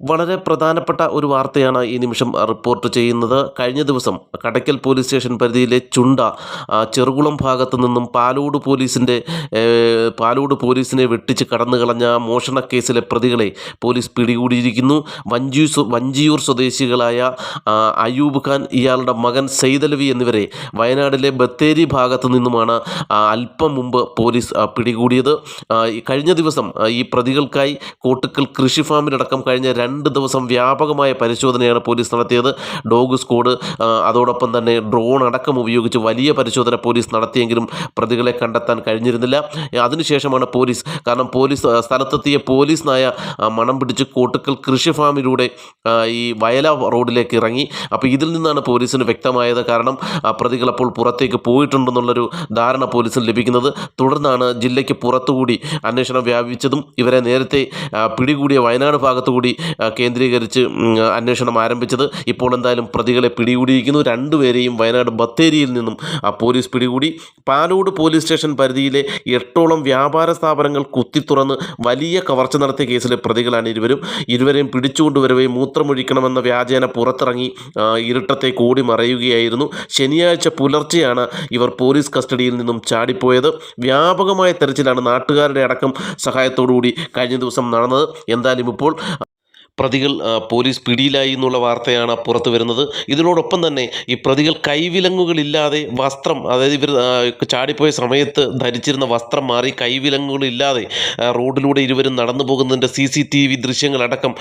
വളരെ പ്രധാനപ്പെട്ട ഒരു വാർത്തയാണ് ഈ നിമിഷം റിപ്പോർട്ട് ചെയ്യുന്നത്. കഴിഞ്ഞ ദിവസം കടയ്ക്കൽ പോലീസ് സ്റ്റേഷൻ പരിധിയിലെ ചുണ്ട ചെറുകുളം ഭാഗത്ത് നിന്നും പാലോട് പോലീസിന്റെ പാലോട് പോലീസിനെ വെട്ടിച്ച് കടന്നു കളഞ്ഞ മോഷണ കേസിലെ പ്രതികളെ പോലീസ് പിടികൂടിയിരിക്കുന്നു. വഞ്ചി വഞ്ചിയൂർ സ്വദേശികളായ അയ്യൂബ് ഖാൻ ഇയാളുടെ മകൻ സെയ്തലവി എന്നിവരെ വയനാടിലെ ബത്തേരി ഭാഗത്ത് നിന്നുമാണ് അല്പം മുമ്പ് പോലീസ് പിടികൂടിയത്. കഴിഞ്ഞ ദിവസം ഈ പ്രതികൾക്കായി കോട്ടക്കൽ കൃഷി ഫാമിലടക്കം കഴിഞ്ഞ രണ്ട് ദിവസം വ്യാപകമായ പരിശോധനയാണ് പോലീസ് നടത്തിയത്. ഡോഗ് സ്ക്വാഡ് അതോടൊപ്പം തന്നെ ഡ്രോൺ അടക്കം ഉപയോഗിച്ച് വലിയ പരിശോധന പോലീസ് നടത്തിയെങ്കിലും പ്രതികളെ കണ്ടെത്താൻ കഴിഞ്ഞിരുന്നില്ല. അതിനുശേഷമാണ് പോലീസ് കാരണം പോലീസ് സ്ഥലത്തെത്തിയ പോലീസ് നായ മണം പിടിച്ച് കോട്ടുക്കൽ കൃഷി ഫാമിലൂടെ ഈ വയല റോഡിലേക്ക് ഇറങ്ങി. അപ്പോൾ ഇതിൽ നിന്നാണ് പോലീസിന് വ്യക്തമായത് കാരണം പ്രതികൾ അപ്പോൾ പുറത്തേക്ക് പോയിട്ടുണ്ടെന്നുള്ളൊരു ധാരണ പോലീസിന് ലഭിക്കുന്നത്. തുടർന്നാണ് ജില്ലയ്ക്ക് പുറത്തുകൂടി അന്വേഷണം വ്യാപിച്ചതും ഇവരെ നേരത്തെ പിടികൂടിയ വയനാട് ഭാഗത്തുകൂടി കേന്ദ്രീകരിച്ച് അന്വേഷണം ആരംഭിച്ചത് ഇപ്പോൾ എന്തായാലും പ്രതികളെ പിടികൂടിയിരിക്കുന്നു. രണ്ടുപേരെയും വയനാട് ബത്തേരിയിൽ നിന്നും പോലീസ് പിടികൂടി. പാലോട് പോലീസ് സ്റ്റേഷൻ പരിധിയിലെ എട്ടോളം വ്യാപാര സ്ഥാപനങ്ങൾ കുത്തിത്തുറന്ന് വലിയ കവർച്ച നടത്തിയ കേസിലെ പ്രതികളാണ് ഇരുവരും. ഇരുവരെയും പിടിച്ചുകൊണ്ടുവരവേ മൂത്രമൊഴിക്കണമെന്ന വ്യാജേന പുറത്തിറങ്ങി ഇരുട്ടത്തെ കൂടി മറയുകയായിരുന്നു. ശനിയാഴ്ച പുലർച്ചെയാണ് ഇവർ പോലീസ് കസ്റ്റഡിയിൽ നിന്നും ചാടിപ്പോയത്. വ്യാപകമായ തെരച്ചിലാണ് നാട്ടുകാരുടെ അടക്കം സഹായത്തോടുകൂടി കഴിഞ്ഞ ദിവസം നടന്നത്. എന്തായാലും ഇപ്പോൾ പ്രതികൾ പോലീസ് പിടിയിലായി എന്നുള്ള വാർത്തയാണ് പുറത്തു വരുന്നത്. ഇതിനോടൊപ്പം തന്നെ ഈ പ്രതികൾ കൈവിലങ്ങുകളില്ലാതെ വസ്ത്രം അതായത് ഇവർ ചാടിപ്പോയ സമയത്ത് ധരിച്ചിരുന്ന വസ്ത്രം മാറി കൈവിലങ്ങുകളില്ലാതെ റോഡിലൂടെ ഇരുവരും നടന്നു പോകുന്നതിന്റെ സി സി ടി വി ദൃശ്യങ്ങളടക്കം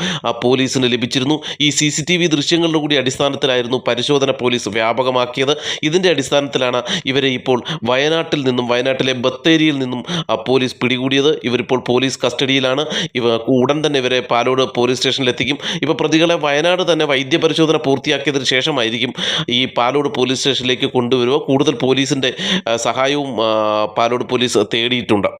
പോലീസിന് ലഭിച്ചിരുന്നു. ഈ സി സി ടി വി ദൃശ്യങ്ങളുടെ കൂടി അടിസ്ഥാനത്തിലായിരുന്നു പരിശോധന പോലീസ് വ്യാപകമാക്കിയത്. ഇതിന്റെ അടിസ്ഥാനത്തിലാണ് ഇവരെ ഇപ്പോൾ വയനാട്ടിൽ നിന്നും വയനാട്ടിലെ ബത്തേരിയിൽ നിന്നും പോലീസ് പിടികൂടിയത്. ഇവരിപ്പോൾ പോലീസ് കസ്റ്റഡിയിലാണ്. ഇവ ഉടൻ തന്നെ ഇവരെ പാലോട് പോലീസ് സ്റ്റേഷനിലെത്തിക്കും ഇപ്പോൾ പ്രതികളെ വയനാട് തന്നെ വൈദ്യപരിശോധന പൂർത്തിയാക്കിയതിന് ശേഷമായിരിക്കും ഈ പാലോട് പോലീസ് സ്റ്റേഷനിലേക്ക് കൊണ്ടുവരിക. കൂടുതൽ പോലീസിന്റെ സഹായവും പാലോട് പോലീസ് തേടിയിട്ടുണ്ട്.